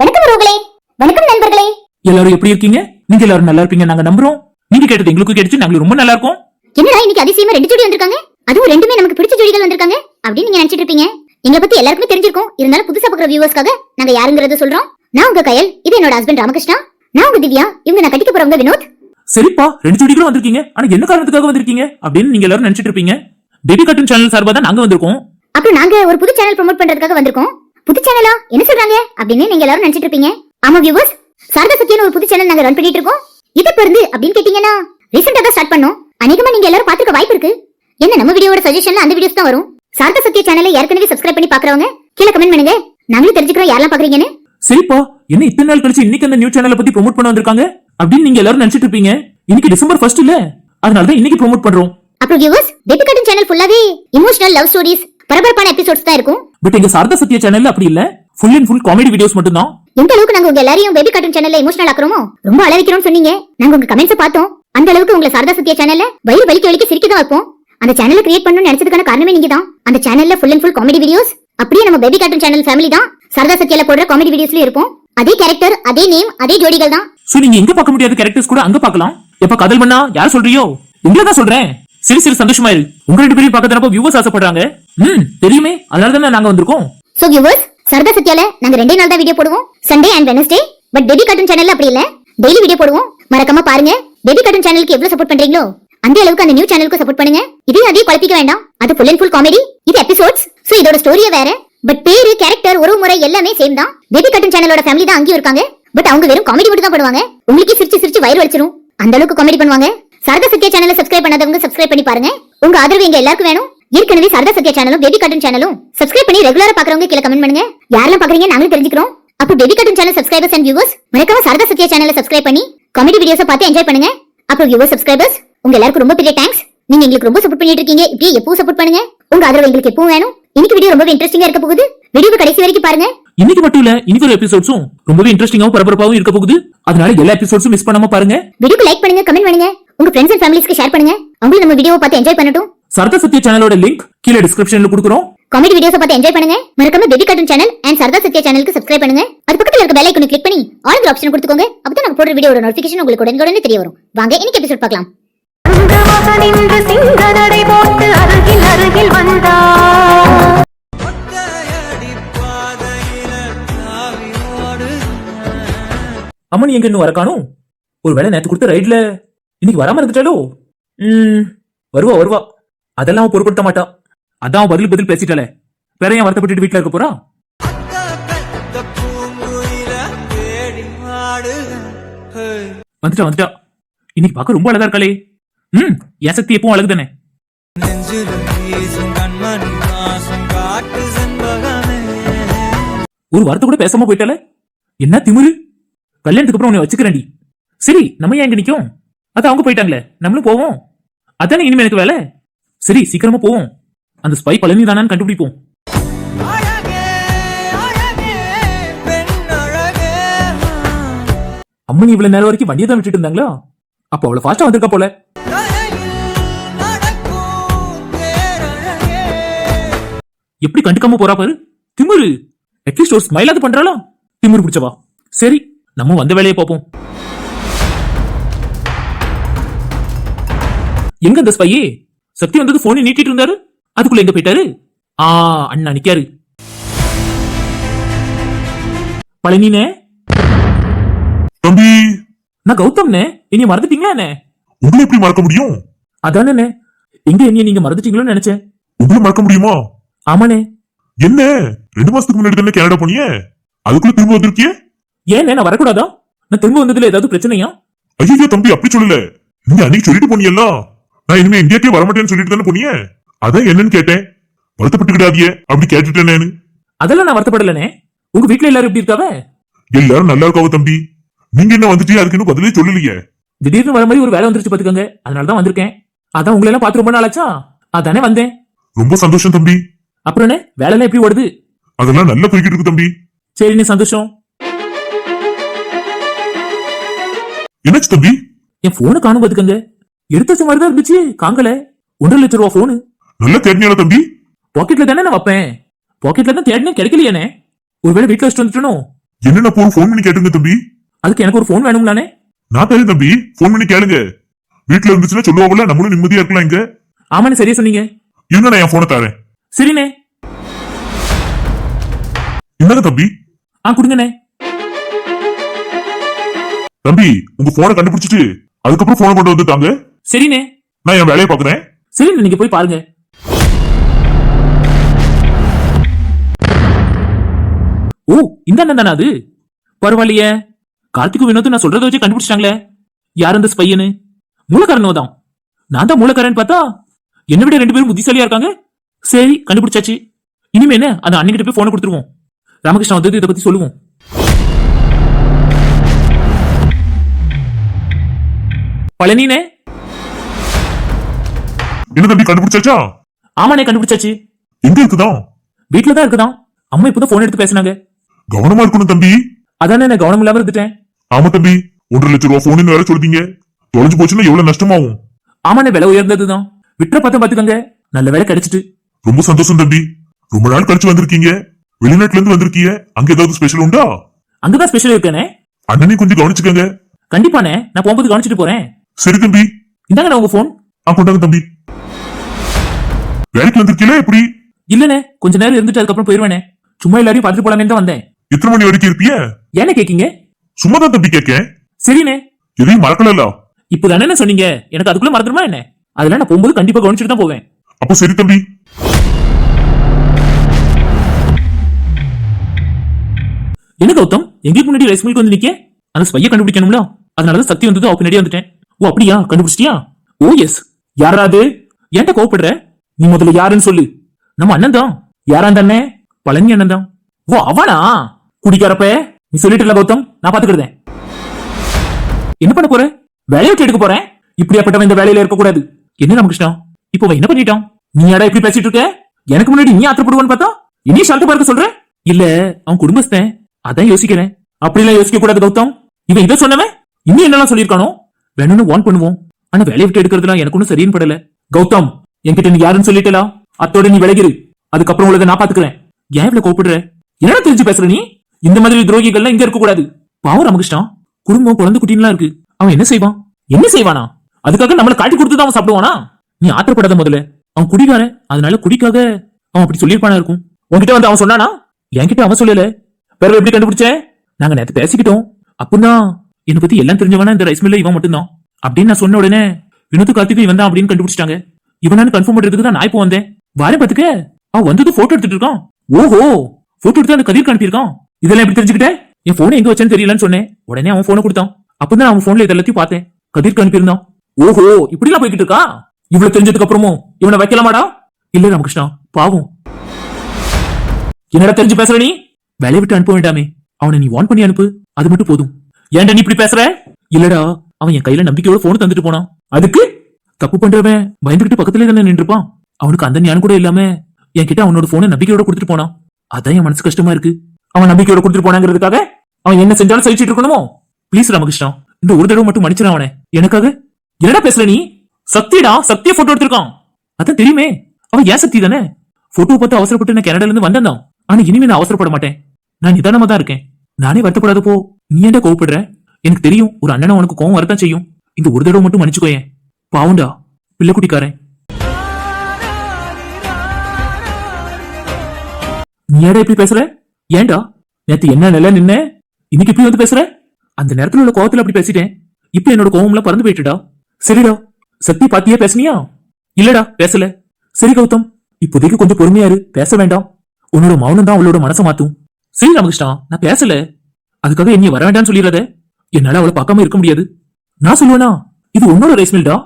வணக்கம் உறவுகளே. வணக்கம் நண்பர்களே. எல்லாரும் எப்படி இருக்கீங்க? நீங்க எல்லாரும் நல்லா இருப்பீங்க நாங்க நம்புறோம். நீங்க கேட்டது எங்களுக்கும் கேட்டுச்சு நாங்க ரொம்ப நல்லா இருக்கோம். என்னடா இன்னைக்கு அதிசயமா ரெண்டு ஜோடி வந்திருக்காங்க? அதுவும் ரெண்டுமே நமக்கு பிடிச்ச ஜோடிகள் வந்திருக்காங்க. அப்படின்னு நீங்க நினைச்சிட்டு இருப்பீங்க. எங்களை பத்தி எல்லாருக்குமே தெரிஞ்சிருக்கும். இருந்தாலும் புதுசா பாக்குற வியூவர்ஸ்க்காக நாங்க யாருங்கறத சொல்றோம். நான் உங்க கயல் இது என்னோட ஹஸ்பண்ட் ராமகிருஷ்ணா. நான் உங்க திவ்யா இவங்க நான் கட்டிக்க போறவங்க வினோத். சரிப்பா ரெண்டு ஜோடிகளும் வந்திருக்கீங்க. ஆனா என்ன காரணத்துக்காக வந்திருக்கீங்க? அப்படின்னு நீங்க எல்லாரும் நினைச்சிட்டு இருப்பீங்க. பேபி கார்ட்டூன் சேனல் சார்பா தான் நாங்க வந்திருக்கோம். அப்புறம் நாங்க ஒரு புது சேனல் ப்ரோமோட் பண்றதுக்காக வந்திருக்கோம். புது சேனலா என்ன சொல்றாங்க? அப்படின்னு நீங்க எல்லாரும் நினைச்சிட்டு இருப்பீங்க. ஆமா வியூவர்ஸ் சாரதா சத்யன் ஒரு புது சேனல் நாங்க ரன் பண்ணிட்டு இருக்கோம். இது பிறந்து அப்படின்னு கேட்டீங்கன்னா ரீசெண்டா தான் ஸ்டார்ட் பண்ணோம். அநேகமா நீங்க எல்லாரும் பாத்துக்க வாய்ப்பு இருக்கு. என்ன நம்ம வீடியோட சஜஷன்ல அந்த வீடியோஸ் தான் வரும். சாரதா சத்யா சேனலை ஏற்கனவே சப்ஸ்கிரைப் பண்ணி பாக்குறவங்க கீழே கமெண்ட் பண்ணுங்க. நாங்களும் தெரிஞ்சுக்கிறோம் யாரெல்லாம் பாக்குறீங்கன்னு சரிப்பா என்ன இத்தனை நாள் கழிச்சு இன்னைக்கு அந்த நியூ சேனலை பத்தி ப்ரோமோட் பண்ண வந்திருக்காங்க? அப்படின்னு நீங்க எல்லாரும் நினைச்சிட்டு இருப்பீங்க. இன்னைக்கு டிசம்பர் ஃபர்ஸ்ட் இல்ல. அதனாலதான் இன்னைக்கு ப்ரோமோட் பண்றோம். அப்புறம் வியூவர்ஸ் பேபி சேனல் ஃபுல்லாவே இமோஷனல் லவ் ஸ்டோரிஸ் பரபரப்பான எபிசோட்ஸ் தான் இருக்கும். பட் எங்க சாரதா சத்யா சேனல்ல அப்படி இல்ல. Full and full comedy videos மட்டும் தான் எந்த அளவுக்கு நாங்க உங்க எல்லாரையும் பேபி கார்ட்டூன் சேனல்ல இமோஷனல் ஆக்குறோமோ ரொம்ப அழவிக்கிறோம்னு சொன்னீங்க. நாங்க உங்க கமெண்ட்ஸ் பார்த்தோம். அந்த அளவுக்கு உங்களை சாரதா சத்யா சேனல்ல வயிறு வலிக்க வலிக்க சிரிக்க தான் வைப்போம். அந்த சேனலை கிரியேட் பண்ணணும்னு நினைச்சதுக்கான காரணமே நீங்க தான். அந்த சேனல்ல full and full comedy videos அப்படியே நம்ம பேபி கார்ட்டூன் சேனல் ஃபேமிலி தான். சாரதா சத்யால போடுற காமெடி வீடியோஸ்லயும் இருப்போம். அதே கேரக்டர் அதே நேம் அதே ஜோடிகள் தான். சோ நீங்க எங்க பார்க்க முடியாத கேரக்டர்ஸ் கூட அங்க பார்க்கலாம். எப்ப காதல் பண்ணா யார் சொல்றியோ? உங்களை தான் சொல்றேன். சரி சரி சந்தோஷமா இரு. உங்க ரெண்டு பேரையும் பார்க்கறப்ப வியூவர்ஸ் ஆசைப்படுறாங்க. ம் தெரியுமே. அதனால தானே நாங்க வந்திருக்கோம். சோ வியூவர்ஸ் சரதா சத்யால நாங்க ரெண்டே நாள் தான் வீடியோ போடுவோம். சண்டே அண்ட் வெனஸ்டே பட் டெபி கார்ட்டூன் சேனல்ல அப்படி இல்ல. டெய்லி வீடியோ போடுவோம். மறக்காம பாருங்க. டெபி கார்ட்டூன் சேனலுக்கு எவ்வளவு சப்போர்ட் பண்றீங்களோ அந்த அளவுக்கு அந்த நியூ சேனலுக்கு சப்போர்ட் பண்ணுங்க. இதையும் அதையும் குழப்பிக்க வேண்டாம். அது ஃபுல் அண்ட் ஃபுல் காமெடி இது எபிசோட்ஸ் சோ இதோட ஸ்டோரியே வேற. பட் பேரு கேரக்டர் ஒரு முறை எல்லாமே சேம் தான். பேபி கார்ட்டூன் சேனலோட ஃபேமிலி தான் அங்கேயும் இருக்காங்க. பட் அவங்க வெறும் காமெடி மட்டும் தான் பண்ணுவாங்க. உங்களுக்கே சிரிச்சு சிரிச்சு வயிறு வலிச்சிரும். அந்த அளவுக்கு காமெடி பண்ணுவாங்க. சாரதா சத்யா சேனலை சப்ஸ்கிரைப் பண்ணாதவங்க சப்ஸ்கிரைப் பண்ணி பாருங்க. உங்க ஆதரவு எங்க எல்லாருக்கும் வேணும். ஏற்கனவே சாரதா சத்யா சேனலும் பேபி கார்ட்டூன் சேனலும் சப்ஸ்கிரைப் பண்ணி ரெகுலரா பாக்குறவங்க கீழே கமெண்ட் பண்ணுங்க. யாரெல்லாம் பாக்குறீங்க நாங்களும் தெரிஞ்சுக்கிறோம். அப்போ baby cartoon channel subscribers and viewers மறக்காம சாரதா சத்யா சேனலை சப்ஸ்கிரைப் பண்ணி காமெடி வீடியோஸ் பார்த்து என்ஜாய் பண்ணுங்க. அப்புறம் வியூவர்ஸ் சப்ஸ்கிரைபர்ஸ் உங்க எல்லாருக்கும் ரொம்ப பெரிய தேங்க்ஸ் நீங்க எங்களுக்கு ரொம்ப சப்போர்ட் பண்ணிட்டு இருக்கீங்க. இப்படியே எப்பவும் சப்போர்ட் பண்ணுங்க. உங்க ஆதரவு எங்களுக்கு எப்பவும் வேணும். இன்னைக்கு வீடியோ ரொம்ப இன்ட்ரெஸ்டிங்கா இருக்க போகுது. வீடியோ கடைசி வரைக்கும் பாருங்க. இன்னைக்கு மட்டும் இல்ல இன்னைக்கு ஒரு எபிசோட்ஸும் ரொம்பவே இன்ட்ரெஸ்டிங்காவும் பரபரப்பாவும் இருக்க போகுது. அதனால எல்லா எபிசோட்ஸும் மிஸ் பண்ணாம பாருங்க. வீடியோக்கு லைக் பண்ணுங்க கமெண்ட் பண்ணுங்க. உங்க ஃப்ரெண்ட்ஸ் அண்ட் ஃபேமிலிஸ்க்கு ஷேர் பண்ணுங்க. அவங்களும் நம்ம வீடியோவை பார்த்து என்ஜாய் பண்ணட்டும். சரதா சத்யா சேனலோட லிங்க் கீழே டிஸ்கிரிப்ஷன்ல கொடுக்குறோம். காமெடி வீடியோஸ் பார்த்து என்ஜாய் பண்ணுங்க. மறக்காம baby cartoon channel and Sharada Sathya சேனலுக்கு சப்ஸ்கிரைப் பண்ணுங்க. அது பக்கத்துல இருக்க பெல் ஐக்கனை கிளிக் பண்ணி ஆல் ஆப்ஷன் கொடுத்துக்கோங்க. அப்பதான் நாங்க போடுற வீடியோட நோட்டிபிகேஷன் உங்களுக்கு உடனே தெரிய வரும். வாங்க இன்னைக்கு எபிசோட் பார்க்கலாம். அங்கமாக நின்று சிங்க நடை போட்டு அருகில் அருகில் வந்தார் ஒத்தையடி பாதையில தாவி ஓடு அம்மன் எங்க இன்னும் வர காணும் ஒருவேளை நேத்து கொடுத்த ரைட்ல இன்னைக்கு வராம இருந்துட்டாலோ ம் வருவா வருவா. அதெல்லாம் அவன் பொருட்படுத்த மாட்டா. அதான் அவன் பதில் பதில் பேசிட்டாலே வேற ஏன் வருத்தப்பட்டு வீட்டுல இருக்க போறா? வந்துட்டா வந்துட்டா. இன்னைக்கு பார்க்க ரொம்ப அழகா இருக்காளே. ம் என் சக்தி எப்பவும் அழகு தானே ஒரு வார்த்தை கூட பேசாம போயிட்டாலே என்ன திமிரு? கல்யாணத்துக்கு அப்புறம் உன்னை வச்சுக்கிறேன்டி. சரி நம்ம ஏன் இங்க நிக்கும்? அது அவங்க போயிட்டாங்களே நம்மளும் போவோம். அதானே இனிமே எனக்கு வேலை? சரி சீக்கிரமா போவோம். அந்த ஸ்பை பழனி தானான்னு கண்டுபிடிப்போம். அம்மனி இவ்வளவு நேரம் வரைக்கும் வண்டியை தான் விட்டுட்டு இருந்தாங்களா? அப்ப அவ்வளவு ஃபாஸ்டா வந்திருக்கா போல. எப்படி கண்டுக்காம போறா பாரு? திமிரு. அட்லீஸ்ட் ஒரு ஸ்மைலாவது பண்றாளா? திமிரு பிடிச்சவா? சரி நம்ம வந்த வேலையை பார்ப்போம். எங்க அந்த ஸ்பையே சக்தி வந்தது போனை நீட்டிட்டு இருந்தாரு? அதுக்குள்ள எங்க போயிட்டாரு? ஆ அண்ணா நிக்காரு. பழனினே? தம்பி! நான் கௌதம்னே? இனி மறந்துட்டீங்களா உங்களை எப்படி மறக்க முடியும்? அதானே எங்க என்னைய நீங்க மறந்துட்டீங்களோன்னு நினைச்சேன். உங்களை மறக்க முடியுமா? ஆமாண்ணே. என்ன? ரெண்டு மாசத்துக்கு முன்னாடி தானே கனடா போனியே அதுக்குள்ள திரும்ப வந்திருக்கியே? ஏன் நான் வரக்கூடாதா? நான் திரும்ப வந்ததுல ஏதாவது பிரச்சனையா? ஐயோ தம்பி அப்படி சொல்லல. நீங்க அன்னைக்கு சொல்லிட்டு போனீங்கல்ல? நான் இனிமே இந்தியாக்கே வரமாட்டேன்னு சொல்லிட்டு தானே போனியே அதான் என்னன்னு கேட்டேன். வருத்தப்பட்டுக்கிடாதியே அப்படி கேட்டுட்டேன் நானு. அதெல்லாம் நான் வருத்தப்படலனே. உங்க வீட்ல எல்லாரும் எப்படி இருக்காவ? எல்லாரும் நல்லா இருக்காவோ தம்பி. நீங்க என்ன வந்துட்டீங்க அதுக்கு இன்னும் பதிலே சொல்லலையே. திடீர்னு வர மாதிரி ஒரு வேலை வந்துருச்சு பாத்துக்கோங்க அதனால தான் வந்திருக்கேன். அதான் உங்களை எல்லாம் பார்த்து ரொம்ப நாளாச்சா அதானே வந்தேன். ரொம்ப சந்தோஷம் தம்பி. அப்புறம்னே வேலை எல்லாம் எப்படி ஓடுது? அதெல்லாம் நல்லா போய்கிட்டு இருக்கு தம்பி சரிண்ணே சந்தோஷம். என்னாச்சு தம்பி? என் போனை காணும் பாத்துக்கோங்க எடுத்த மாதிரி தான் இருந்துச்சு. காங்கல. ஒன்றரை லட்சம் ரூபா போனு நல்லா தேடினியால தம்பி. பாக்கெட்ல தானே நான் வைப்பேன். பாக்கெட்ல தான் தேடினே கிடைக்கலையானே. ஒருவேளை வீட்டுல வச்சுட்டு வந்துட்டனோ? என்னென்ன போய் ஃபோன் பண்ணி கேட்டுங்க தம்பி. அதுக்கு எனக்கு ஒரு ஃபோன் வேணும்லானே. நான் தரேன் தம்பி. ஃபோன் பண்ணி கேளுங்க. வீட்டுல இருந்துச்சுன்னா சொல்லுவாங்கல்ல நம்மளும் நிம்மதியா இருக்கலாம் இங்க. ஆமாண்ணே சரியா சொன்னீங்க. இருங்க நான் என் போனை தரேன். சரிண்ணே. என்னங்க தம்பி. ஆ கொடுங்கண்ணே. தம்பி உங்க போனை கண்டுபிடிச்சிட்டு அதுக்கப்புறம் போனை கொண்டு வந்து தாங்க சரிண்ணே. நான் என் வேலையை பாக்குறேன் சரிண்ணே நீங்க போய் பாருங்க. ஓ இந்த அண்ணன் தானே அது? பரவாயில்லையே. கார்த்திக்கும் வினோத்தும் நான் சொல்றதை வச்சு கண்டுபிடிச்சிட்டாங்களே. யார் அந்த ஸ்பையனு மூலக்காரனோ தான். நான் தான் மூலக்காரன் பார்த்தா என்னை விட ரெண்டு பேரும் புத்திசாலியா இருக்காங்க? சரி கண்டுபிடிச்சாச்சு. இனிமே என்ன? அந்த அண்ணன்கிட்ட போய் போனை கொடுத்துருவோம். ராமகிருஷ்ணா வந்தது இதை பத்தி சொல்லுவோம். பழனினே என்ன தம்பி கண்டுபிடிச்சாச்சா? ஆமாண்ணே கண்டுபிடிச்சாச்சு. எங்க இருக்குதான் வீட்டுல தான் இருக்குதான். அம்மா இப்பதான் போன் எடுத்து பேசினாங்க. கவனமா இருக்கணும் தம்பி. அதானே நான் கவனம் இல்லாம இருந்துட்டேன். ஆமா தம்பி ஒன்றரை லட்சம் ரூபா போன் வேற சொல்றீங்க தொலைஞ்சு போச்சுன்னா எவ்வளவு நஷ்டமாகும்? ஆமாண்ணே விலை உயர்ந்ததுதான். விட்டுற பார்த்தா பாத்துக்கோங்க நல்ல வேலை கிடைச்சிட்டு. ரொம்ப சந்தோஷம் தம்பி. ரொம்ப நாள் கழிச்சு வந்திருக்கீங்க. வெளிநாட்டுல இருந்து வந்திருக்கீங்க. அங்க ஏதாவது ஸ்பெஷல் உண்டா? அங்கதான் ஸ்பெஷல் இருக்கானே அண்ணனையும் கொஞ்சம் கவனிச்சுக்கங்க. கண்டிப்பாண்ணே நான் போகும்போது கவனிச்சிட்டு போறேன். சரி தம்பி. இந்தாங்க உங்க போன் ஆ கொண்டாங்க தம்பி. வேலைக்கு வந்திருக்கீங்களா எப்படி? இல்லனே கொஞ்ச நேரம் இருந்துட்டு அதுக்கப்புறம் போயிருவேனே. சும்மா எல்லாரையும் பார்த்துட்டு போலாமே தான் வந்தேன். எத்தனை மணி வரைக்கும் இருப்பிய? ஏன்னு கேக்கீங்க? சும்மா தான் தம்பி கேட்கேன் சரிண்ணே எதையும் மறக்கல இப்போ தானே சொன்னீங்க? எனக்கு அதுக்குள்ள மறந்துடுமா என்ன? அதெல்லாம் நான் போகும்போது கண்டிப்பா கவனிச்சுட்டு தான் போவேன். அப்போ சரி தம்பி. என்ன கௌதம்? எங்களுக்கு முன்னாடி ரைஸ் மில்க் வந்து நிக்க அந்த ஸ்பைய கண்டுபிடிக்கணும்ல? அதனாலதான் சக்தி வந்தது அவ பின்னாடியே வந்துட்டேன். ஓ அப்படியா? கண்டுபிடிச்சிட்டியா? ஓ எஸ் யாரா அது? ஏன்ட்ட கோவப்படுற? நீ முதல்ல யாருன்னு சொல்லு. நம்ம அண்ணன் தான் யாரா அந்த பழனி அண்ணன் தான் ஓ அவனா குடிக்கிறப்ப நீ சொல்லிட்டு கௌதம்? நான் பாத்துக்கிட்டேன் என்ன பண்ண போற? வேலையை விட்டு எடுக்க போறேன். இப்படியாப்பட்டவன் இந்த வேலையில இருக்க கூடாது என்ன ராமகிருஷ்ணா? இப்போ அவன் என்ன பண்ணிட்டான்? நீ யாரா இப்படி பேசிட்டு இருக்க? எனக்கு முன்னாடி நீ ஆத்திரப்படுவான்னு பார்த்தா? இனி ஷால்ட்டு பார்க்க சொல்ற? இல்ல அவன் குடும்பஸ்தன். அதான் யோசிக்கிறேன். அப்படிலாம் யோசிக்க கூடாது கௌதம். இவன் இதை சொன்னவன்? இன்னும் என்னெல்லாம் சொல்லியிருக்கானோ? வேணும்னு வான் பண்ணுவோம். ஆனா வேலையை விட்டு எடுக்கிறதுலாம் எனக்கு ஒன்னும் சரியின் படல. கௌதம் என்கிட்ட நீ யாருன்னு சொல்லிட்டலா? அத்தோட நீ விலகிரு. அதுக்கப்புறம் உலக நான் பாத்துக்கிறேன். ஏன் இவ்வளவு கோப்பிடுற என்ன தெரிஞ்சு பேசுற நீ? இந்த மாதிரி துரோகிகள்லாம் இங்க இருக்க கூடாது பாவம் ராமகிருஷ்ணா. குடும்பம் குழந்தை குட்டின்லாம் இருக்கு. அவன் என்ன செய்வான்? என்ன செய்வானா? அதுக்காக நம்மள காட்டி கொடுத்து தான் அவன் சாப்பிடுவானா? நீ ஆத்திரப்படாத முதல்ல. அவன் குடிக்காரன் அதனால குடிக்காக அவன் அப்படி சொல்லியிருப்பானா இருக்கும். உன்கிட்ட வந்து அவன் சொன்னானா? என்கிட்ட அவன் சொல்லல. பிறகு எப்படி கண்டுபிடிச்ச? நாங்க நேத்து பேசிக்கிட்டோம். அப்படின்னா என்னை பத்தி எல்லாம் தெரிஞ்சவனா இந்த ரைஸ் மில்ல இவன் மட்டும்தான். அப்படின்னு நான் சொன்ன உடனே வினோத்து கார்த்திக் இவன் தான் அப்படின்னு கண்டுபிடிச்சிட்டாங்க. இவனானு கன்ஃபார்ம் பண்றதுக்கு தான் நான் இப்போ வந்தேன். வாரேன் பாத்துக்க அவன் வந்தது போட்டோ எடுத்துட்டு இருக்கான். ஓஹோ போட்டோ எடுத்து அந்த கதிர் அனுப்பியிருக்கான். இதெல்லாம் எப்படி தெரிஞ்சுக்கிட்டேன்? என் போனை எங்க வச்சேன்னு தெரியலன்னு சொன்னேன். உடனே அவன் போனை கொடுத்தான். அப்பதான் அவன் போன்ல இதெல்லாத்தையும் பார்த்தேன். கதிர்க்கு அனுப்பியிருந்தான். ஓஹோ இப்படிலாம் போய்கிட்டு இருக்கா? இவ்வளவு தெரிஞ்சதுக்கு அப்புறமும் இவனை வைக்கலாமாடா? இல்ல ராமகிருஷ்ணா பாவம். என்னடா தெரிஞ்சு பேசுற நீ? வேலையை விட்டு அனுப்ப வேண்டாமே. அவனை நீ வான் பண்ணி அனுப்பு. அது மட்டும் போதும். ஏன்டா நீ இப்படி பேசுற? இல்லடா அவன் என் கையில நம்பிக்கையோட போன் தந்துட்டு போனான். அதுக்கு? தப்பு பண்றவன் பயந்துகிட்டு பக்கத்துல தானே நின்றுப்பான்? அவனுக்கு அந்த ஞானம் கூட இல்லாம என்கிட்ட அவனோட போனை நம்பிக்கையோட கொடுத்துட்டு போனான். அதான் என் மனசு கஷ்டமா இருக்கு. அவன் நம்பிக்கையோட கொடுத்துட்டு போனாங்கிறதுக்காக அவன் என்ன செஞ்சாலும் சகிச்சிட்டு இருக்கணுமோ? ப்ளீஸ் ராமகிருஷ்ணா இந்த ஒரு தடவை மட்டும் மன்னிச்சிட அவனை. எனக்காக என்னடா பேசுற நீ? சக்திடா சக்திய போட்டோ எடுத்திருக்கான். அதான் தெரியுமே அவன் ஏன் சக்தி தானே? போட்டோ பார்த்து அவசரப்பட்டு நான் கனடால இருந்து வந்தேன் ஆனா இனிமே நான் அவசரப்பட மாட்டேன். நான் நிதானமா தான் இருக்கேன். நானே வருத்தப்படாதப்போ நீ ஏன்டா கோவப்படுற? எனக்கு தெரியும் ஒரு அண்ணனை உனக்கு கோவம் வரத்தான் செய்யும். இந்த ஒரு தடவை மட்டும் மன்னிச்சுக்கோயேன் பாவுண்டா பிள்ளைக்குட்டிக்காரன் நீ ஏடா இப்படி பேசுற ஏன்டா நேத்து என்ன நில நின்ன இன்னைக்கு இப்படி வந்து பேசுற அந்த நேரத்துல உள்ள கோவத்துல அப்படி பேசிட்டேன் இப்ப என்னோட கோவம்லாம் பறந்து போயிட்டுடா சரிடா சக்தி பாத்தியா பேசுனியா இல்லடா பேசல சரி கௌதம் இப்போதைக்கு கொஞ்சம் பொறுமையாரு பேச வேண்டாம் உன்னோட மௌனம் தான் அவளோட மனசை மாத்தும் சரி ராமகிருஷ்ணா நான் பேசல அதுக்காக என்னைய வர வேண்டாம்னு சொல்லிடுறத என்னால அவளை பார்க்காம இருக்க முடியாது நான் சொல்லுவேனா இது உன்னோட ரைஸ் மில்டா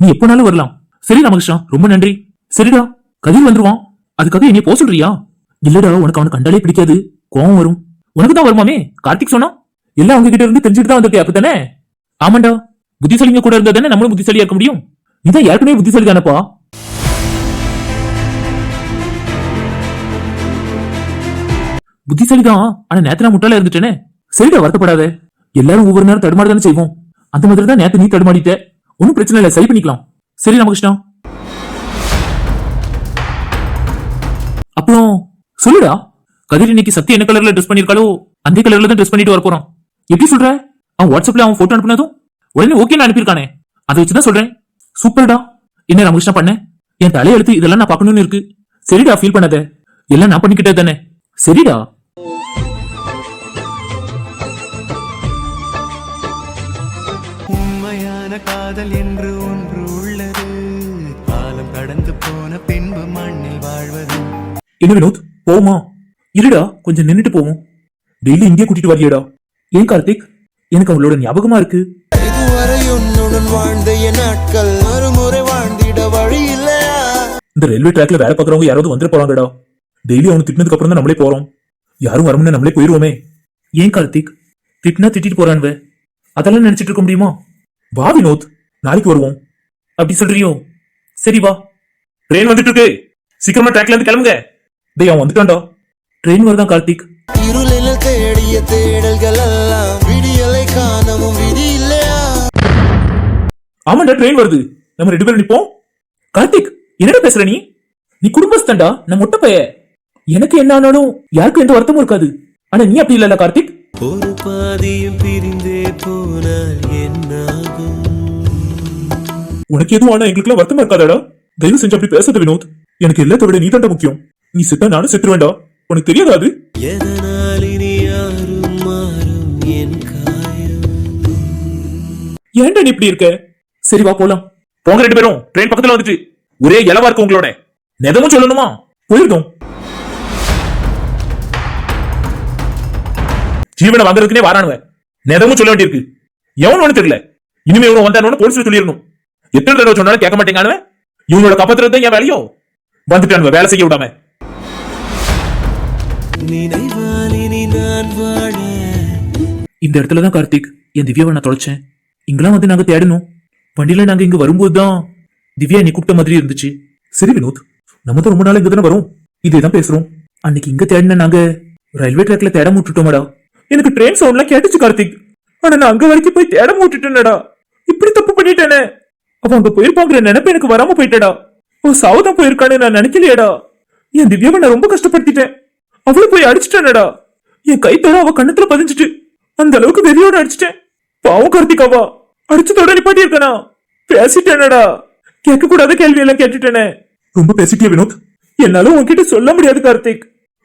நீ எப்பனாலும் வரலாம். சரி ராமகிருஷ்ணா ரொம்ப நன்றி. சரிடா கதிர் வந்துருவான். அதுக்காக என்னைய போக சொல்றியா? இல்லடா உனக்கு அவனை கண்டாலே பிடிக்காது. கோவம் வரும். உனக்கு தான் வருமாமே? கார்த்திக் சொன்னா எல்லாம் அவங்க கிட்ட இருந்து தெரிஞ்சுட்டு தான் வந்திருக்கே அப்பதானே ஆமாண்டா புத்திசாலிங்க கூட இருந்தா தானே நம்மளும் புத்திசாலியா இருக்க முடியும்? இதான் ஏற்கனவே புத்திசாலி தானப்பா புத்திசாலி தான் ஆனா நேத்து நான் முட்டாளா இருந்துட்டேனே. சரிடா வருத்தப்படாத. எல்லாரும் ஒவ்வொரு நேரம் தடுமாறி தானே செய்வோம். அந்த மாதிரி தான் நேத்து நீ தடுமாடிட்ட ஒன்னும் பிரச்சனை இல்லை சரி பண்ணிக்கலாம். சரி ராமகிருஷ்ணா. அப்புறம் சொல்லுடா. கதிர் இன்னைக்கு சக்தி என்ன கலர்ல ட்ரெஸ் பண்ணிருக்காளோ அந்த கலர்ல தான் ட்ரெஸ் பண்ணிட்டு வர போறான் எப்படி சொல்ற? அவன் வாட்ஸ்அப்ல அவன் போட்டோ அனுப்பினதும் உடனே ஓகே அனுப்பியிருக்கானே. அதை வச்சுதான் சொல்றேன். சூப்பர்டா. என்ன ராமகிருஷ்ணா பண்ண? என் தலையெழுத்து இதெல்லாம் நான் பார்க்கணும்னு இருக்கு. சரிடா ஃபீல் பண்ணாத. எல்லாம் நான் பண்ணிக்கிட்டே தானே. சரிடா. காதல் என்று ஒன்று உள்ளது. காலம் கடந்து போன பின்பு மண்ணில் வாழ்வது. என்ன வினோத் போமா இருடா கொஞ்சம் நின்னுட்டு போவோம். டெய்லி இங்கே கூட்டிட்டு வரியாடா ஏன் கார்த்திக்? எனக்கு அவளோட ஞாபகமா இருக்கு. இதுவரை உன்னுடன் வாழ்ந்த என் நாட்கள் மறுமுறை வாழ்ந்திட வழி இல்லையா? இந்த ரயில்வே ட்ராக்ல வேலை பார்க்கறவங்க யாராவது வந்துட்டு போறாங்கடா. டெய்லி அவனு திட்டினதுக்கு அப்புறம் தான் நம்மளே போறோம். யாரும் வரமுன்னு நம்மளே போயிருவோமே. ஏன் கார்த்திக்? திட்டினா திட்டிட்டு போறான்வ. அதெல்லாம் நினைச்சிட்டு இருக்க முடியுமா? வா வினோத். நாளைக்கு வருவோம். அப்படி சொல்றியோ? சரி வா. ட்ரெயின் வந்துட்டு இருக்கு சீக்கிரமா ட்ராக்ல இருந்து கிளம்புங்க. டேய் அவன் வந்துட்டான்டா. ட்ரெயின் வருதான் கார்த்திக்? இருளில் தேடிய தேடல்கள் எல்லாம் விடியலை காணவும் விதி இல்லையா? ஆமாண்டா ட்ரெயின் வருது. நம்ம ரெண்டு பேரும் நிப்போம். கார்த்திக் என்னடா பேசுற நீ? நீ குடும்பஸ்தன்டா நான் மொட்டை பைய எனக்கு என்ன ஆனாலும் யாருக்கும் எந்த வருத்தமும் இருக்காது. ஆனா நீ அப்படி இல்லல கார்த்திக். ஒரு பாதியும் பிரிந்தே போனால் என்னாகும்? உனக்கு எதுவும் ஆனா எங்களுக்குலாம் வருத்தமா இருக்காதாடா. தயவு செஞ்சு அப்படி பேசாத வினோத். எனக்கு எல்லாத்த விட நீ முக்கியம். நீ செத்தா நானும் செத்துருவேன்டா. உனக்கு தெரியாதா அது? ஏன்டா நீ இப்படி இருக்க? சரி வா போலாம். போங்க ரெண்டு பேரும். ட்ரெயின் பக்கத்துல வந்துட்டு. ஒரே இலவா இருக்கு உங்களோட. நெதமும் சொல்லணுமா? போயிருந்தோம். ஜீவனை வாங்குறதுக்குனே வாரானுவ. நெதமும் சொல்ல வேண்டியிருக்கு. எவன் ஒண்ணு தெரியல. இனிமே இவன் வந்தானு போலீஸ்ல சொல்லிடணும். எத்தனை தடவை சொன்னாலும் கேட்க மாட்டேங்கானுவ இவனோட கப்பத்துறது தான் என் வேலையோ? வந்துட்டானுவ வேலை செய்ய விடாம. இந்த இடத்துல தான் கார்த்திக் என் திவ்யாவை நான் தொலைச்சேன். இங்கெல்லாம் வந்து நாங்க தேடணும். வண்டியில நாங்க இங்க வரும்போது தான் திவ்யா நீ கூப்பிட்ட மாதிரி இருந்துச்சு. சரி வினோத் நம்ம தான் ரொம்ப நாள் இங்க தானே வரும். இதே தான் பேசுறோம். அன்னைக்கு இங்க தேடின நாங்க ரயில்வே ட்ராக்ல தேட விட்டுட்டோமடா எனக்கு ட்ரெயின் சவுண்ட்லாம் கேட்டுச்சு கார்த்திக். ஆனா நான் அங்க வரைக்கும் போய் தேட விட்டுட்டேனடா இப்படி தப்பு பண்ணிட்டேனே. அப்ப அங்க போயிருப்பாங்கிற நினைப்பு எனக்கு வராம போயிட்டடா. ஓ சாவதான் போயிருக்கான்னு நான் நினைக்கலையேடா. என் திவ்யாவை நான் ரொம்ப கஷ்டப்படுத்திட்டேன். அவளை போய் அடிச்சிட்டேனடா. என் கைத்தோட அவ கண்ணத்துல பதிஞ்சிட்டு. அந்த அளவுக்கு வெறியோட அடிச்சிட்டேன். பாவம் கார்த்திகாவா. அடிச்சதோட நிப்பாட்டி இருக்கனா பேசிட்டேனடா. கேட்க கூடாத கேள்வி எல்லாம் கேட்டுட்டேனே. ரொம்ப பேசிட்டியா வினோத். என்னால உன்கிட்ட சொல்ல முடியாது கார்த்திக்.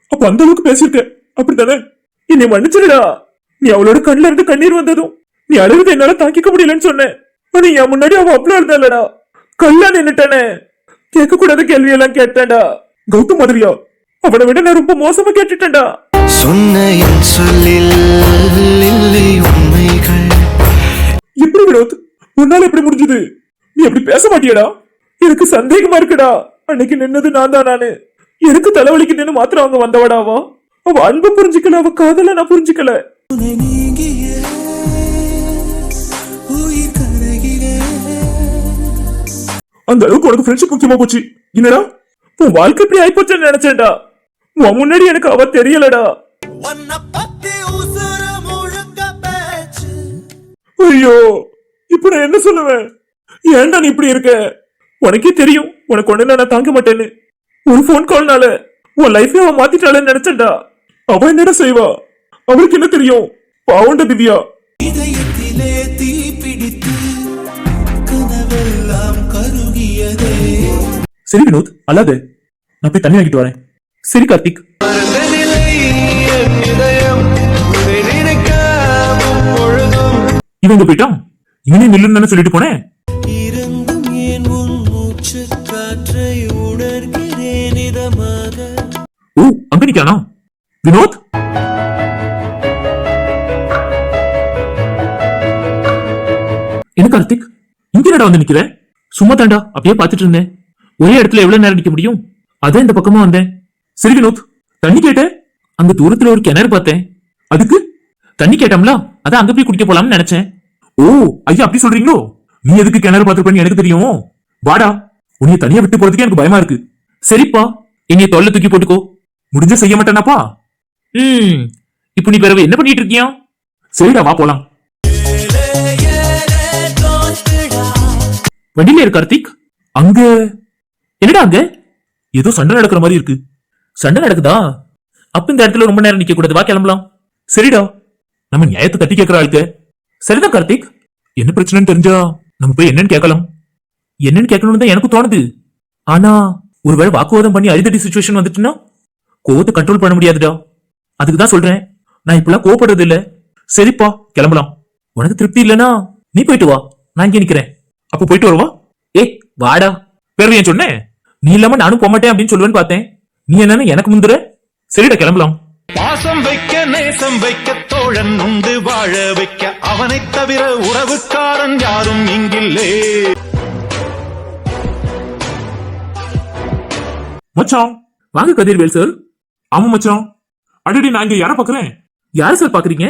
அப்ப அந்த அளவுக்கு பேசிருக்க அப்படித்தானே? என்னை மன்னிச்சிருடா நீ அவளோட கண்ணுல இருந்து கண்ணீர் வந்ததும் நீ அழுகுது என்னால தாங்கிக்க முடியலன்னு சொன்னேன். ஆனா என் முன்னாடி அவ அவ்வளவு இருந்தாலடா கல்லா நின்னுட்டானே. கேட்க கூடாத கேள்வி எல்லாம் கேட்டேன்டா. கௌதம் மாதிரியா? அவனை விட நான் ரொம்ப மோசமா கேட்டுட்டேன்டா. சொன்ன என் சொல்லில் இல்லை உண்மைகள். எப்படி வினோத்? உன்னால எப்படி முடிஞ்சது? நீ அப்படி பேச மாட்டியடா. எனக்கு சந்தேகமா இருக்குடா. அன்னைக்கு நின்னது நான் தான் நானு. எனக்கு தலைவலிக்கு நின்னு மாத்திரம் அவங்க வந்தவடாவா அவ அன்பு புரிஞ்சுக்கல அவ காதல நான் புரிஞ்சுக்கல. அந்த அளவுக்கு உனக்கு ஃப்ரெண்ட்ஷிப் முக்கியமா போச்சு. என்னடா? உன் வாழ்க்கை இப்படி ஆயிப்போச்சுன்னு நினைச்சேன்டா. உன் முன்னாடி எனக்கு அவ தெரியலடா. ஐயோ இப்ப நான் என்ன சொல்லுவேன்? ஏன்டா நீ இப்படி இருக்க? உனக்கே தெரியும் உனக்கு ஒண்ணு நான் தாங்க மாட்டேன்னு. ஒரு ஃபோன் கால்னால உன் லைஃபே அவன் மாத்திட்டாளன்னு நினைச்சேன்டா. அவ என்னடா செய்வா? அவளுக்கு என்ன தெரியும்? பாவண்ட திவ்யா. இதயத்திலே சரி வினோத் அல்லாத நான் போய் தண்ணி வாங்கிட்டு வரேன். சரி கார்த்திக். இங்க போயிட்டான்? இவனே நில்லுன்னு சொல்லிட்டு போனேன். ஓ அங்க நிக்கானா வினோத்? என்ன கார்த்திக்? இங்க வந்து நிக்கிற? சும்மா தாண்டா அப்படியே பாத்துட்டு இருந்தேன். ஒரே இடத்துல எவ்வளவு நேரம் நிக்க முடியும்? அதான் இந்த பக்கமா வந்தேன். சரி வினோத் தண்ணி கேட்டேன் அங்க தூரத்துல ஒரு கிணறு பார்த்தேன். அதுக்கு? தண்ணி கேட்டோம்ல அதான் அங்க போய் குடிக்க போலாம்னு நினைச்சேன். ஓ ஐயா அப்படி சொல்றீங்களோ? நீ எதுக்கு கிணறு பார்த்திருப்பேன்னு எனக்கு தெரியும். வாடா உன்னைய தனியா விட்டு போறதுக்கு எனக்கு பயமா இருக்கு. சரிப்பா என்னைய தொல்லை தூக்கி போட்டுக்கோ. முடிஞ்ச செய்ய மாட்டேனாப்பா? ம் இப்போ நீ பிறகு என்ன பண்ணிட்டு இருக்கியா? சரிடா வா போலாம். வண்டியில இரு கார்த்திக். அங்க என்னடா அங்க? ஏதோ சண்டை நடக்கிற மாதிரி இருக்கு. சண்டை நடக்குதா? அப்ப இந்த இடத்துல ரொம்ப நேரம் நிக்க கூடாது. வா கிளம்பலாம். சரிடா. நம்ம நியாயத்தை தட்டி கேட்கிற ஆளுக்கு. சரிதான் கார்த்திக். என்ன பிரச்சனைன்னு தெரிஞ்சா நம்ம போய் என்னன்னு கேட்கலாம். என்னன்னு கேட்கணும்னு தான் எனக்கு தோணுது. ஆனா ஒருவேளை வாக்குவாதம் பண்ணி அழுதடி சுச்சுவேஷன் வந்துட்டுன்னா கோவத்தை கண்ட்ரோல் பண்ண முடியாதுடா. அதுக்கு தான் சொல்றேன். நான் இப்பெல்லாம் கோவப்படுறது இல்ல. சரிப்பா கிளம்பலாம். உனக்கு திருப்தி இல்லைன்னா நீ போயிட்டு வா. நான் இங்கே நிக்கிறேன். அப்ப போயிட்டு வருவா? ஏய் வாடா. பேர் ஏன் சொன்னேன் நீ இல்லாம நானும் போக மாட்டேன் அப்படின்னு சொல்லுவேன்னு பார்த்தேன். நீ என்னன்னு எனக்கு முந்துற? சரிடா கிளம்பலாம். பாசம் வைக்க நேசம் வைக்க தோழன் உண்டு வாழ வைக்க அவனைத் தவிர உறவுக்காரன் யாரும் இங்கில்லே. மச்சான் வாங்க கதிர்வேல் சார் ஆமா மச்சான். அடடி நான் இங்க யார பாக்குறேன் யார் சார் பாக்குறீங்க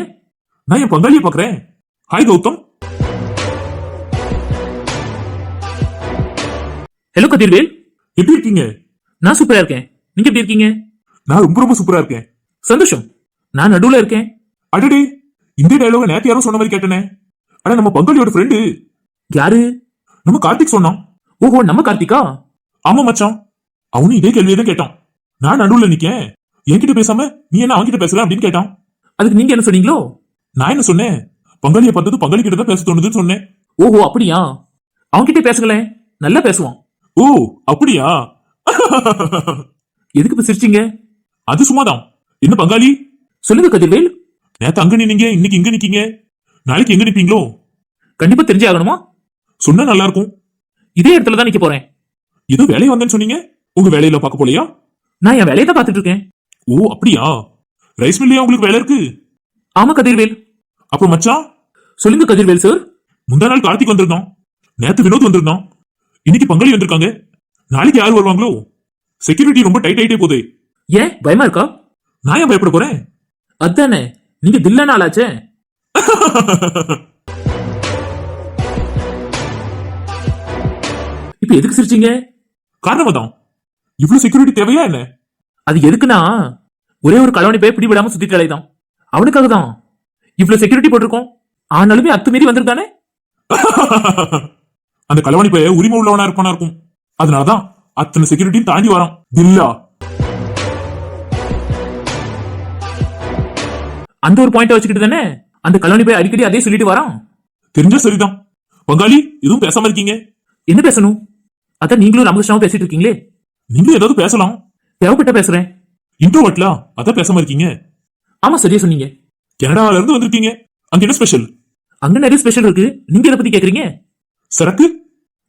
நான் என் பங்காளிய பாக்குறேன் ஹாய் கௌதம். ஹலோ கதிர்வேல் எப்படி இருக்கீங்க? நான் சூப்பரா இருக்கேன். நீங்க எப்படி இருக்கீங்க? நான் ரொம்ப ரொம்ப சூப்பரா இருக்கேன். சந்தோஷம். நான் நடுவுல இருக்கேன். அடடி இந்த டயலாக நேத்து யாரோ சொன்ன மாதிரி கேட்டனே. அட நம்ம பங்காளியோட ஃப்ரெண்டு யாரு? நம்ம கார்த்திக் சொன்னான். ஓஹோ நம்ம கார்த்திகா? ஆமா மச்சான். அவனும் இதே கேள்வியை தான் கேட்டான். நான் நடுவுல நிக்கேன். என்கிட்ட பேசாம நீ என்ன அவன்கிட்ட பேசுற அப்படின்னு கேட்டான். அதுக்கு நீங்க என்ன சொன்னீங்களோ? நான் என்ன சொன்னேன்? பங்காளியை பார்த்தது பங்காளி கிட்ட தான் பேச தோணுதுன்னு சொன்னேன். ஓஹோ அப்படியா? அவன்கிட்ட பேசுங்களேன். நல்லா பேசுவான். ஓ அப்படியா? எதுக்கு இப்ப சிரிச்சீங்க? அது சும்மாதான். என்ன பங்காளி? சொல்லுங்க கதிர்வேல். நேத்து அங்க நின்னீங்க இன்னைக்கு இங்க நிக்கீங்க. நாளைக்கு எங்க நிப்பீங்களோ? கண்டிப்பா தெரிஞ்சே ஆகணுமா? சொன்னா நல்லா இருக்கும் இதே இடத்துல தான் நிக்க போறேன். ஏதோ வேலையை வந்தேன்னு சொன்னீங்க? உங்க வேலையில பார்க்க போலையா? நான் என் வேலையை தான் பார்த்துட்டு இருக்கேன். ஓ அப்படியா? ரைஸ் மில்லையா உங்களுக்கு வேலை இருக்கு? ஆமா கதிர்வேல். அப்புறம் மச்சான்? சொல்லுங்க கதிர்வேல் சார் முந்தா நாள் கார்த்திக் வந்திருந்தான். நேத்து வினோத் வந்திருந்தான். இன்னைக்கு பங்காளி வந்திருக்காங்க. நாளைக்கு யார் வருவாங்களோ? செக்யூரிட்டி ரொம்ப டைட் ஆயிட்டே போகுது ஏன்? பயமா இருக்கா? நான் ஏன் பயப்பட போறேன்? அதானே. நீங்க தில்லான ஆளாச்சே. இப்ப எதுக்கு சிரிச்சீங்க? காரணம் தான் இவ்வளவு செக்யூரிட்டி தேவையா என்ன? அது எதுக்குன்னா ஒரே ஒரு கலவணி போய் பிடி விடாம சுத்திட்டு அலைதான். அவனுக்காக தான் இவ்வளவு செக்யூரிட்டி போட்டிருக்கோம். ஆனாலுமே அத்துமீறி வந்திருக்கானே? அந்த களவாணி பைய உரிமை உள்ளவனா இருப்பானா இருக்கும்? அதனாலதான் அத்தனை செக்யூரிட்டியும் தாண்டி வரான். தில்லா. அந்த ஒரு பாயிண்ட் வச்சுக்கிட்டு தானே? அந்த கலவணி போய் அடிக்கடி அதே சொல்லிட்டு வரான்? தெரிஞ்சா சரிதான். பங்காளி எதுவும் பேசாம இருக்கீங்க? என்ன பேசணும்? அதான் நீங்களும் ராமகிருஷ்ணாவும் பேசிட்டு இருக்கீங்களே? நீங்களும் ஏதாவது பேசலாம். தேவைப்பட்ட பேசுறேன்? இன்ட்ரோவர்ட்லா அதான் பேசாம இருக்கீங்க. ஆமா சரியா சொன்னீங்க. கனடால இருந்து வந்திருக்கீங்க. அங்க என்ன ஸ்பெஷல் அங்க நிறைய ஸ்பெஷல் இருக்கு. நீங்க எதை பத்தி கேக்குறீங்க? சரக்கு?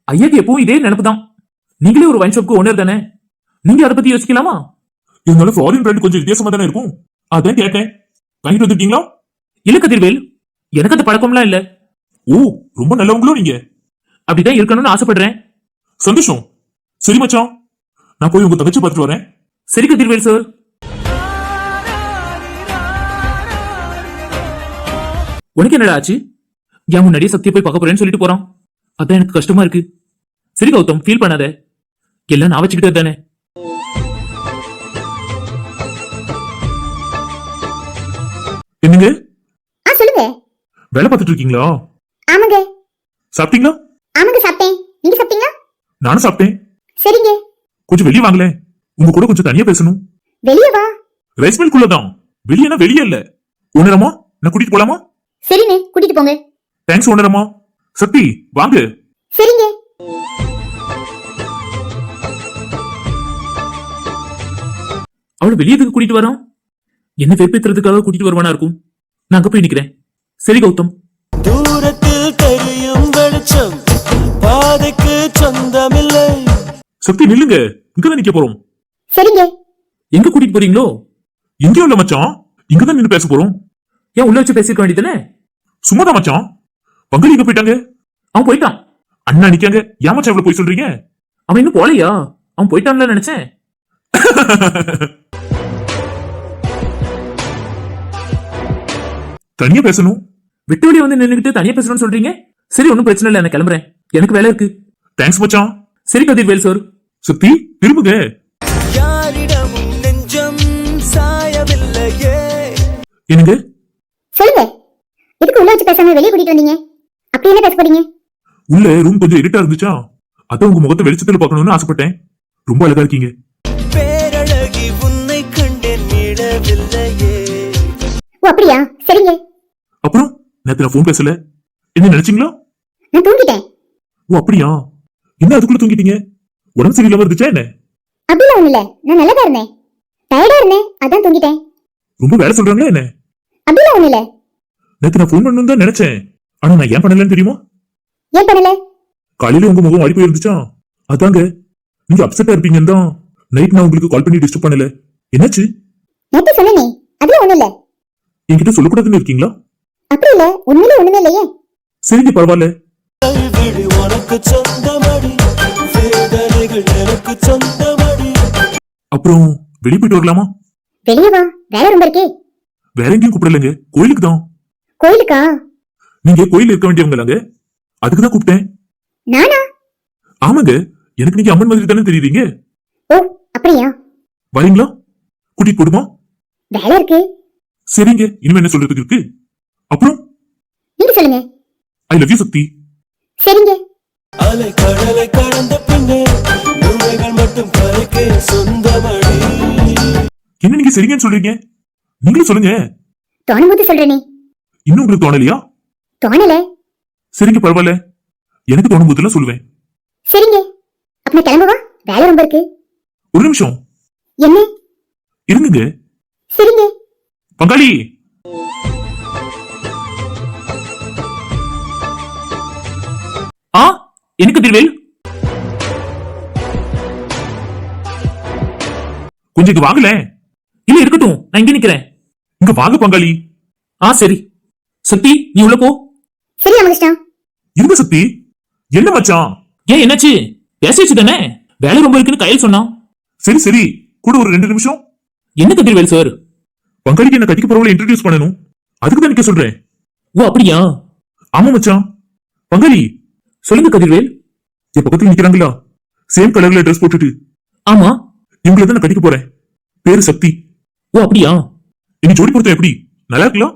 ஐயாக்கு எப்பவும் இதே நினைப்பு தான் நீங்களே ஒரு வைன் ஷாப்க்கு ஓனர் தானே? நீங்க அதை பத்தி யோசிக்கலாமா? இருந்தாலும் ஃபாரின் பிராண்ட் கொஞ்சம் வித்தியாசமா தானே இருக்கும். அதான் கேட்டேன். வாங்கிட்டு வந்திருக்கீங்களா? இல்ல கதிர்வேல் எனக்கு அந்த பழக்கம்லாம் இல்ல. ஓ ரொம்ப நல்லவங்களோ நீங்க? அப்படிதான் இருக்கணும்னு ஆசைப்படுறேன். சந்தோஷம். சரி மச்சான். நான் போய் உங்க தங்கச்சி பார்த்துட்டு வரேன். சரி கதிர்வேல் சார் உனக்கு என்னடா ஆச்சு? என் முன்னாடியே சத்திய போய் பார்க்க போறேன்னு சொல்லிட்டு போறான். அதான் எனக்கு கஷ்டமா இருக்கு. சரி கௌதம் ஃபீல் பண்ணாத. எல்லாம் நான் வச்சுக்கிட்டது தானே. என்னங்க? ஆ சொல்லுங்க. வேலை பார்த்துட்டு இருக்கீங்களா? ஆமாங்க. சாப்பிட்டீங்களா? ஆமாங்க சாப்பிட்டேன். நீங்க சாப்பிட்டீங்களா? நானும் சாப்பிட்டேன். சரிங்க. கொஞ்சம் வெளியே வாங்களேன். உங்க கூட கொஞ்சம் தனியா பேசணும். வெளியே வா. ரைஸ் மில்குள்ளதான் வெளியேனா வெளியே இல்ல. உணரமா நான் கூட்டிட்டு போலாமா? சரிண்ணே கூட்டிட்டு போங்க. தேங்க்ஸ் உணரமா சக்தி வாங்க. சரிங்க. அவளை வெளியே எதுக்கு கூட்டிட்டு வரான் என்ன வெறுப்பேத்துறதுக்காக கூட்டிட்டு வருவானா இருக்கும்? நான் அங்க போய் நிக்கிறேன். சரி கௌதம். தூரத்தில் தெரியும் வெளிச்சம் பாதைக்கு சொந்தமில்லை. சக்தி நில்லுங்க. இங்கதான் நிக்க போறோம். சரிங்க. எங்க கூட்டிட்டு போறீங்களோ? எங்கேயும் இல்ல மச்சான். இங்கதான் நின்னு பேச போறோம். ஏன் உள்ள வச்சு பேசிருக்க வேண்டியதானே சும்மாதான் மச்சான். பங்காளி எங்க போயிட்டாங்க. அவன் போயிட்டான். அண்ணா நிக்காங்க. ஏன் மச்சான் இவ்வளவு போய் சொல்றீங்க? அவன் இன்னும் போலையா? அவன் போயிட்டான்ல நினைச்சேன். தனியா பேசணும். விட்டு வெளியே வந்து நின்னுகிட்டு தனியா பேசணும்னு சொல்றீங்க? சரி ஒன்றும் பிரச்சனை இல்லை நான் கிளம்புறேன். எனக்கு வேலை இருக்கு. தேங்க்ஸ் மச்சான். சரி கதிர்வேல் சார் சக்தி திரும்புங்க. யாரிடமும் நெஞ்சம் சாயவில்லையே. என்னங்க? சொல்லுங்க. எதுக்கு உள்ள வச்சு பேசாம வெளியே கூட்டிட்டு வந்தீங்க? அப்படி என்ன பேச போறீங்க உள்ள ரூம் கொஞ்சம் இருட்டா இருந்துச்சா? அதான் உங்க முகத்தை வெளிச்சத்துல பார்க்கணும்னு ஆசைப்பட்டேன். ரொம்ப அழகா இருக்கீங்க. பேரழகி உன்னை கண்டேன் மீளவில்லையே. ஓ அப்படியா? நேத்து நான் போன் பேசல. என்ன நினைச்சீங்களா? நான் தூங்கிட்டேன். ஓ அப்படியா? என்ன அதுக்குள்ள தூங்கிட்டீங்க? உடம்பு சரியில்லாம இருந்துச்சா என்ன? அப்படிலாம் ஒண்ணு இல்ல நான் நல்லா தான் இருந்தேன். டயர்டா இருந்தேன். அதான் தூங்கிட்டேன். ரொம்ப வேலை சொல்றாங்களா என்ன? அப்படிலாம் ஒண்ணு இல்ல நேத்து நான் போன் பண்ணணும் தான் நினைச்சேன். ஆனா நான் ஏன் பண்ணலன்னு தெரியுமா? ஏன் பண்ணல? காலையில உங்க முகம் மாறி போயிருந்துச்சா? அதாங்க நீங்க அப்செட்டா இருப்பீங்கன்னு தான் நைட் நான் உங்களுக்கு கால் பண்ணி டிஸ்டர்ப் பண்ணல. என்னாச்சு? நேத்து சொன்னனே அதுல ஒண்ணு இல்ல. என்கிட்ட சொல்லக்கூடாதுன்னு இருக்கீங்களா? அப்படி இல்ல உண்மையில ஒண்ணுமே இல்லையே. சரிங்க பரவாயில்ல. வீடு அப்புறம் வெளியே போயிட்டு வரலாமா? வெளியே வா வேலை ரொம்ப இருக்கே. வேற எங்கேயும் கூப்பிடலங்க. கோயிலுக்கு தான். கோயிலுக்கா? நீங்க கோயில் இருக்க வேண்டியவங்களாங்க அதுக்கு தான் கூப்பிட்டேன். நானா? ஆமாங்க. எனக்கு நீங்க அம்மன் மாதிரி தானே தெரியுறீங்க? ஓ அப்படியா? வரீங்களா? கூட்டிட்டு போடுமா? வேலை இருக்கு. சரிங்க. இனிமே என்ன சொல்றதுக்கு இருக்கு? அப்புறம்? நீங்க சொல்லுங்க. I love you Shakthi. சரிங்க. அலை கடலை கடந்த பின்னே மட்டும் கரைக்கே சொந்தமடி. என்ன நீங்க சரிங்கன்னு சொல்றீங்க? நீங்களும் சொல்லுங்க. தோணும் போது சொல்றேனே. இன்னும் உங்களுக்கு தோணலையா? தோணல? சரிங்க பரவாயில்ல எனக்கு தோணும் போதெல்லாம் சொல்லுவேன். சரிங்க. அப்ப கிளம்பவா? வேலை ரொம்ப இருக்கு. ஒரு நிமிஷம். என்ன? இருங்குங்க சரிங்க. பங்காளி. ஆ எனக்கு திருவேல். கொஞ்சம் இங்க வாங்கல இல்ல இருக்கட்டும். நான் இங்க நிக்கிறேன். இங்க வாங்க பங்காளி. ஆ சரி. சக்தி நீ உள்ள போ. சரி ராமகிருஷ்ணா இருங்க சக்தி. என்ன மச்சான்? ஏன் என்னாச்சு? பேசிச்சு தானே? வேலை ரொம்ப இருக்குன்னு கையில் சொன்னான். சரி சரி. கூட ஒரு ரெண்டு நிமிஷம். என்ன கதிர்வேல் சார்? பங்காளிக்கு என்ன கட்டிக்க போறவங்களை இன்ட்ரடியூஸ் பண்ணணும். அதுக்கு தான் நிக்க சொல்றேன். ஓ அப்படியா? ஆமா மச்சான். பங்காளி சொல்லுங்க கதிர்வேல் என் பக்கத்துல நிக்கிறாங்களா? சேம் கலர்ல ட்ரெஸ் போட்டுட்டு. ஆமா. இவங்களை தான் நான் கட்டிக்க போறேன். பேரு சக்தி. ஓ அப்படியா? இனி ஜோடி பொருத்தம் எப்படி? நல்லா இருக்கலாம்